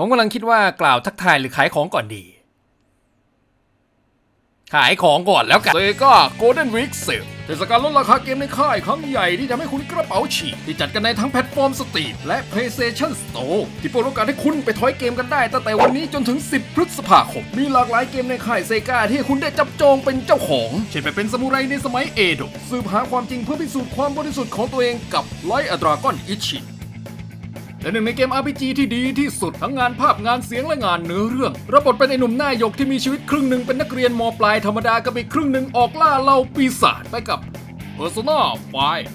ผมกำลังคิดว่ากล่าวทักทายหรือขายของก่อนดี ขายของก่อนแล้วกันเซกาโกลเด้นวีคเซลเทศกาลลดราคาเกมในค่ายครั้งใหญ่ที่ทำให้คุณกระเป๋าฉีกที่จัดกันในทั้งแพลตฟอร์มสตรีมและ PlayStation Store ที่เปิดโอกาสให้คุณไปทอยเกมกันได้ตั้งแต่วันนี้จนถึง 10 พฤษภาคม มีหลากหลายเกมในค่ายเซกาที่คุณได้จับจองเป็นเจ้าของ เช่นไปเป็นซามูไรในสมัยเอโดะสืบหาความจริงเพื่อพิสูจน์ความบริสุทธิ์ของตัวเองกับไลท์อดราก้อนอิชิ และหนึ่งในเกม RPG ที่ดีที่สุดทั้งงานภาพงานเสียงและงานเนื้อเรื่องรับบทเป็นไอ้หนุ่มหน้าหยกที่มีชีวิตครึ่งหนึ่งเป็นนักเรียนมปลายธรรมดากับอีกครึ่งหนึ่งออกล่าเหล่าปีศาจไปกับ Persona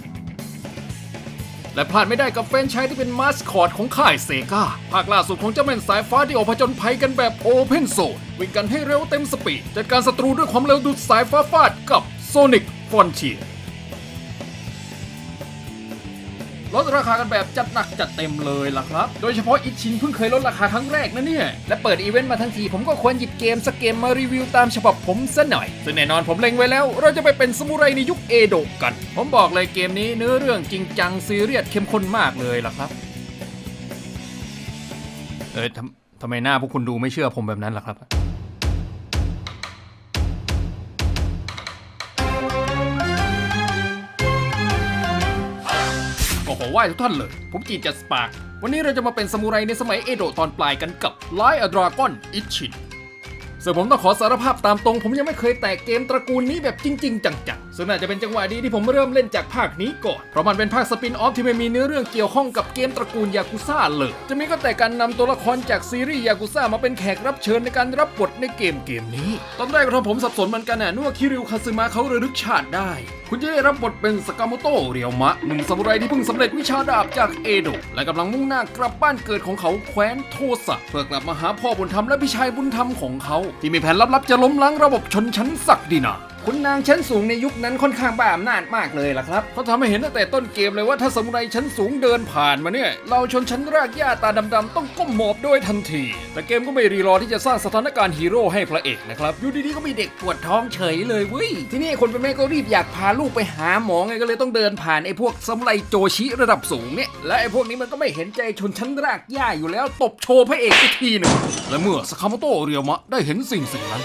5และพลาดไม่ได้กับแฟนชายที่เป็นมาสคอตของค่ายเซกาภาคล่าสุดของเจ้าแม่นสายฟ้าที่ออกผจญภัยกันแบบโอเพนโซนวิ่งกันให้เร็วเต็มสปีดจัดการศัตรูด้วยความเร็วดุดสายฟ้าฟาดกับ Sonic Frontier ลดราคากันแบบจัดหนักจัดเต็มเลยล่ะครับ โดยเฉพาะอิชินเพิ่งเคยลดราคาครั้งแรกนะเนี่ย และเปิดอีเวนต์มาทั้งทีผมก็ควรหยิบเกมสักเกมมารีวิวตามฉบับผมซะหน่อย ซึ่งแน่นอนผมเล็งไว้แล้ว เราจะไปเป็นสมุไรในยุคเอโดะกัน ผมบอกเลยเกมนี้เนื้อเรื่องจริงจังซีเรียสเข้มข้นมากเลยล่ะครับ เออทำทำไมหน้าพวกคุณดูไม่เชื่อผมแบบนั้นล่ะครับ ไหว้ทุกท่านเลย ผมจีนจัดสปาร์กวันนี้เราจะมาเป็นซามูไรในสมัยเอโดะตอนปลายกันกับไลออดราก้อนอิชินซึ่งผมต้องขอสารภาพตามตรง ผมยังไม่เคยแตะเกมตระกูลนี้แบบจริง ๆ จังๆ ซึ่งน่าจะเป็นจังหวะดีที่ผมเริ่มเล่นจากภาคนี้ก่อน เพราะมันเป็นภาคสปินออฟที่ไม่มีเนื้อเรื่องเกี่ยวข้องกับเกมตระกูลยากุซ่าเลย จะมีก็แต่การนำตัวละครจากซีรีส์ยากุซ่ามาเป็นแขกรับเชิญในการรับบทในเกมเกมนี้ ตอนแรกก็ทำผมสับสนเหมือนกันน่ะนึกว่าคิริวคาซึมะเขาระลึกชาติได้ คุณจะได้รับบทเป็นสกามโตะเรียวมะหนุ่มซามูไรที่เพิ่งสำเร็จวิชาดาบจากเอโดะและกำลังมุ่งหน้ากลับบ้านเกิดของเขาแคว้นโทสะเพื่อกลับมาหาพ่อบุญธรรมและพี่ชายบุญธรรมของเขา ที่มีแผนลับๆจะล้มล้างระบบชนชั้นศักดินา คุณนางชั้นสูงในยุคนั้นค่อนข้างบ้าอำนาจมากเลยล่ะครับเขาทำให้เห็นตั้งแต่ต้นเกมเลยว่าถ้าสมุไรชั้นสูงเดินผ่านมาเนี่ย เราชนชั้นรากหญ้าตาดำๆต้องก้มหมอบด้วยทันที แต่เกมก็ไม่รีรอที่จะสร้างสถานการณ์ฮีโร่ให้พระเอกนะครับอยู่ดีๆก็มีเด็กปวดท้องเฉยเลยเว้ยที่นี่คนเป็นแม่ก็รีบอยากพาลูกไปหาหมอไงก็เลยต้องเดินผ่านไอ้พวกสมุไรโจชิระดับสูงเนี่ยและไอ้พวกนี้มันก็ไม่เห็นใจชนชั้นรากหญ้าอยู่แล้วตบโชว์พระเอกไปทีหนึ่งและเมื่อสคาโมโตเรียวมะได้เห็นสิ่งสิ่งนั้น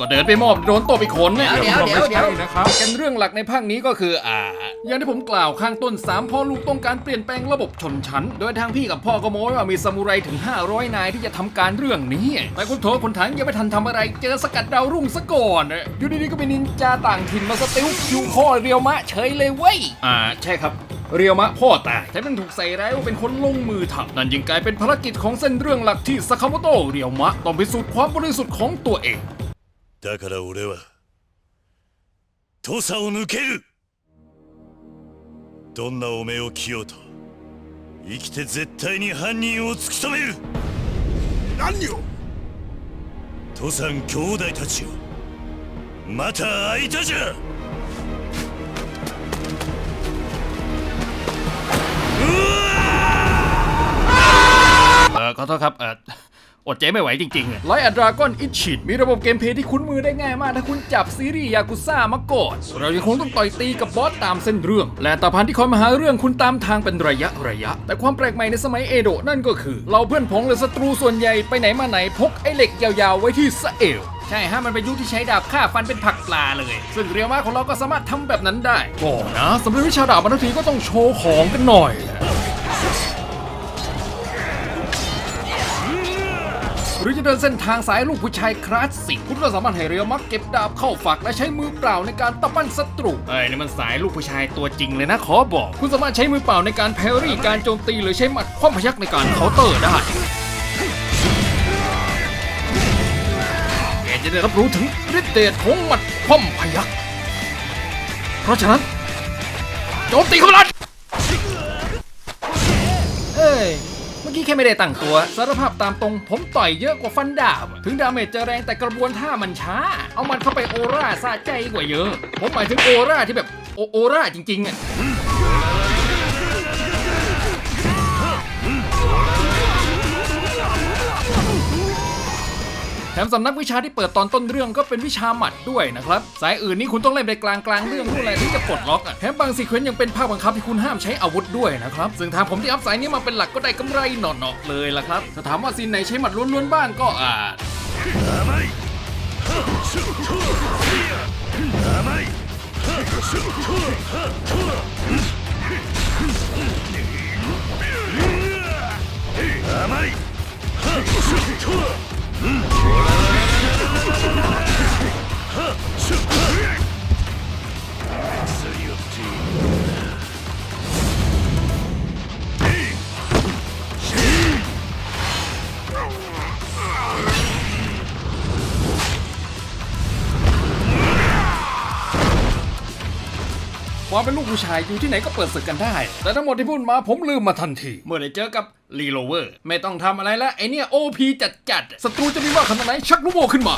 ก็เดินไปมอบโดนตบอีกคนเนี่ยเดี๋ยวเดี๋ยวเดี๋ยว ไม่ใช่นะครับ กันเรื่องหลักในภาคนี้ก็คืออ่า อย่างที่ผมกล่าวข้างต้น 3 พ่อลูกต้องการเปลี่ยนแปลงระบบชนชั้น โดยทางพี่กับพ่อก็โม้ว่ามีซามูไรถึง 500 นายที่จะทำการเรื่องนี้ แต่คุณโถคนถังยังไม่ทันทำอะไรเจอสกัดดาวรุ่งซะก่อนอะอยู่ดีๆก็มีนินจาต่างถิ่นมาสติลคิวพ่อเรียวมะเฉยเลยเว้ย อ่าใช่ครับ เรียวมะพ่อตายแถมยังถูกใส่ร้ายว่าเป็นคนลงมือทำนั่นยิ่งกลายเป็นภารกิจของเส้นเรื่องหลักที่สคาโมโตะเรียวมะต้องพิสูจน์ความบริสุทธิ์ของตัวเอง だから俺は土佐を抜けるどんな汚名を着ようと生きて絶対に犯人を突き止める何を土佐兄弟たちよまた会いたじゃ เออขอโทษครับ เออ อดใจไม่ไหวจริงๆไลท์อัดราก้อนอิชิมีระบบเกมเพลย์ที่คุ้นมือได้ง่ายมาก ถ้าคุณจับซีรีส์ยากุซ่ามาก่อนเรายังคงต้องต่อยตีกับบอสตามเส้นเรื่อง และตาพันที่คอยมาหาเรื่องคุณตามทางเป็นระยะระยะ แต่ความแปลกใหม่ในสมัยเอโดะนั่นก็คือ เราเพื่อนพ้องหรือศัตรูส่วนใหญ่ไปไหนมาไหนพกไอ้เหล็กยาวๆไว้ที่สะเอวใช่ฮะมันเป็นยุคที่ใช้ดาบฆ่าฟันเป็นผักปลาเลย ซึ่งเรียวมาของเราก็สามารถทำแบบนั้นได้ก็นะสำหรับวิชาดาบมันทีก็ต้องโชว์ของกันหน่อย หรือจะเดินเส้นทางสายลูกผู้ชายคลาสสิกคุณก็สามารถให้เรียวมักเก็บดาบเข้าฝักและใช้มือเปล่าในการตะปั้นศัตรูเอ้ยนี่มันสายลูกผู้ชายตัวจริงเลยนะขอบอก คุณสามารถใช้มือเปล่าในการแพรรี่การโจมตีหรือใช้หมัดคว่ำพยักในการเคาน์เตอร์ได้แกจะได้รับรู้ถึงฤทธิ์เดชของหมัดคว่ำพยักเพราะฉะนั้นโจมตีเข้าไปเลยเอ้ย เมื่อกี้แค่ไม่ได้ตั้งตัว สารภาพตามตรง ผมต่อยเยอะกว่าฟันดาบ ถึงดาเมจจะแรงแต่กระบวนท่ามันช้า เอามันเข้าไปโอราซาใจกว่าเยอะ ผมหมายถึงโอราที่แบบโอโอราจริงๆอะ มสำนักวิชาที่เปิดตอนต้นเรื่องก็เป็นวิชาหมัดด้วยนะครับ สายอื่นนี่คุณต้องเล่นไปกลางกลางเรื่องนู่นแหละที่จะปลดล็อกอะแถมบางซีเควนต์ยังเป็นภาคบังคับที่คุณห้ามใช้อาวุธด้วยนะครับ ซึ่งทางผมที่อัพสายนี้มาเป็นหลักก็ได้กำไรหนอๆเลยล่ะครับถ้าถามว่าซีนไหนใช้หมัดล้วนๆบ้างก็อาจ甘い甘 ความเป็นลูกผู้ชายอยู่ที่ไหนก็เปิดศึกกันได้ แต่ทั้งหมดที่พูดมาผมลืมมาทันที เมื่อได้เจอกับรีโลเวอร์ ไม่ต้องทำอะไรแล้วไอเนี่ยโอพีจัดจัดศัตรูจะมีว่าขนาดไหนชักลูกโมขึ้นมา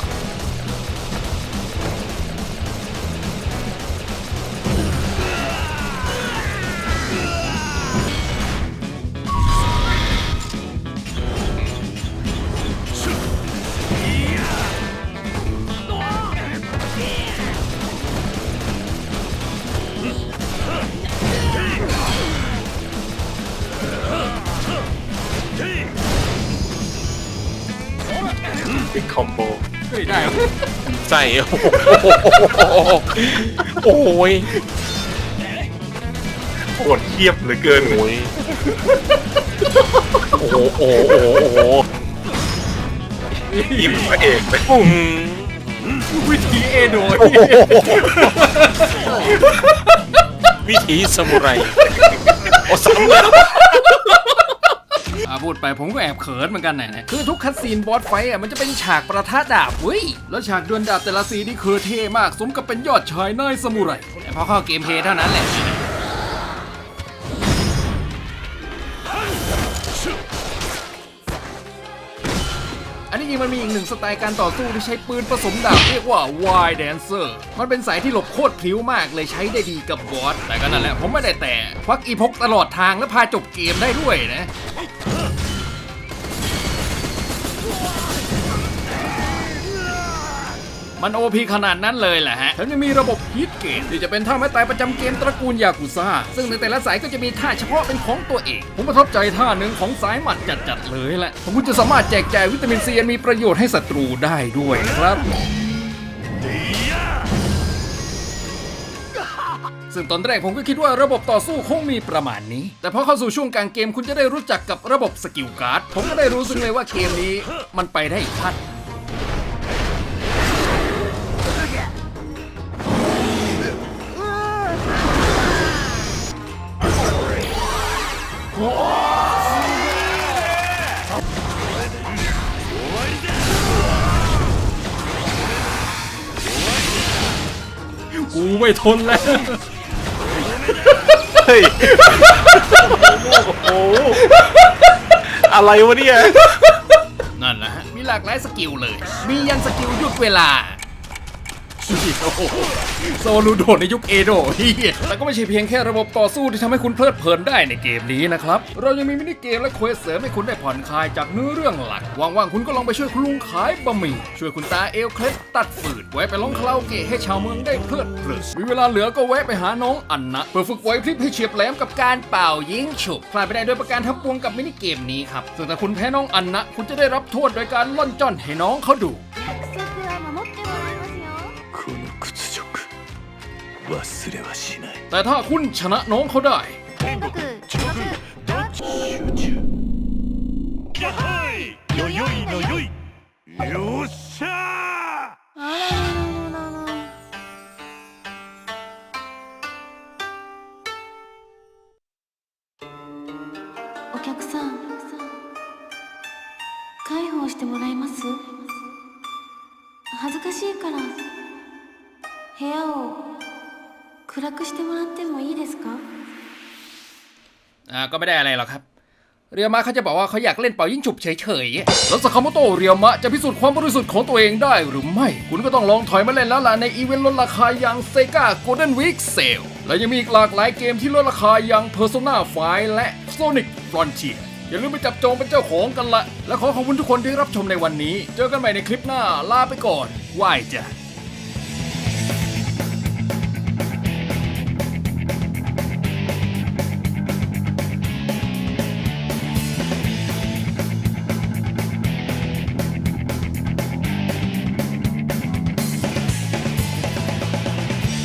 บิ๊กคอมโบเฮ้ยได้เหรอใส่โอ้โหโอ้ยโหดเทียบเหลือเกินโอ้ยโอ้โหโอ้โหโอ้โหโอ้โหยิ้มพระเอกไปอืมวิธีเอโดยวิถีสมุไรโอ้ซ้ำเลยอะพู ดไปผมก็แอบเขินเหมือนกันนะคือทุกคัดซีนบอสไฟอะมันจะเป็นฉากประทะดาบเว้ยแล้วฉากดวลดาบแต่ละซีนนี่คือเท่มากสมกับเป็นยอดชายนายสมุไรแต่พอเข้าเกมเพลย์เท่านั้นแหละอันนี้จริงมันมีอีกหนึ่งสไตล์การต่อสู้ที่ใช้ปืนผสมดาบเรียกว่า Wild Dancer มันเป็นสายที่หลบโคตรพลิ้วมากเลยใช้ได้ดีกับบอส แต่ก็นั่นแหละผมไม่ได้แต่ควักอีพกตลอดทางและพาจบเกมได้ด้วยนะ มันโอพีขนาดนั้นเลยแหละฮะแถมยังมีระบบฮิตเกตที่จะเป็นท่าไม้ตายประจำเกมตระกูลยากุซ่า ซึ่งในแต่ละสายก็จะมีท่าเฉพาะเป็นของตัวเอง ผมประทับใจท่าหนึ่งของสายหมัดจัดๆเลยแหละผมก็จะสามารถแจกจ่ายวิตามินซีอันมีประโยชน์ให้ศัตรูได้ด้วยนะครับซึ่งตอนแรกผมก็คิดว่าระบบต่อสู้คงมีประมาณนี้ แต่พอเข้าสู่ช่วงกลางเกมคุณจะได้รู้จักกับระบบสกิลการ์ด ผมก็ได้รู้สึกเลยว่าเกมนี้มันไปได้อีกขั้น ทนแล้วเฮ้ยโอ้โหอะไรวะเนี่ย นั่นแหละฮะมีหลากหลายสกิลเลย มียันสกิลหยุดเวลา โอ้โหโซลูโดในยุคเอโดะเฮียแต่ก็ไม่ใช่เพียงแค่ระบบต่อสู้ที่ทำให้คุณเพลิดเพลินได้ในเกมนี้นะครับ เรายังมีมินิเกมและเควสเสริมให้คุณได้ผ่อนคลายจากเนื้อเรื่องหลักว่างๆคุณก็ลองไปช่วยคุณลุงขายบะหมี่ช่วยคุณตาเอลเคล็ดตัดฟืดไว้ไปร้องคาราโอเกะให้ชาวเมืองได้เพลิดเพลินมีเวลาเหลือก็แวะไปหาน้องอันนะเพื่อฝึกไหวพริบให้เฉียบแหลมกับการเป่ายิงฉุบพลาดไปได้โดยประการทับปวงกับมินิเกมนี้ครับซึ่งถ้าคุณแพ้น้องอันนะ คุณจะได้รับโทษโดยการล่อนจ้อนให้น้องเขาดู 屈辱忘れはしない แต่ถ้าคุณชนะน้องเขาได้ 天国地獄どっち集中やはいよよいのよいよっしゃーあらららららお客さん介抱してもらえます恥ずかしいから 部屋を暗くしてもらってもいいですか อ่าก็ไม่ได้อะไรหรอกครับ เรียวมะเขาจะบอกว่าเขาอยากเล่นเป่ายิงฉุบเฉยๆ แล้วสคาโมโตะเรียวมะจะพิสูจน์ความบริสุทธิ์ของตัวเองได้หรือไม่ คุณก็ต้องลองถอยมาเล่นแล้วล่ะในอีเวนต์ลดราคาอย่าง Sega Golden Week Sale และยังมีอีกหลากหลายเกมที่ลดราคาอย่าง Persona 5 และ Sonic Frontier อย่าลืมไปจับโจงเป็นเจ้าของกันละ และขอขอบคุณทุกคนที่รับชมในวันนี้ เจอกันใหม่ในคลิปหน้า ลาไปก่อนไหว้จ้ะ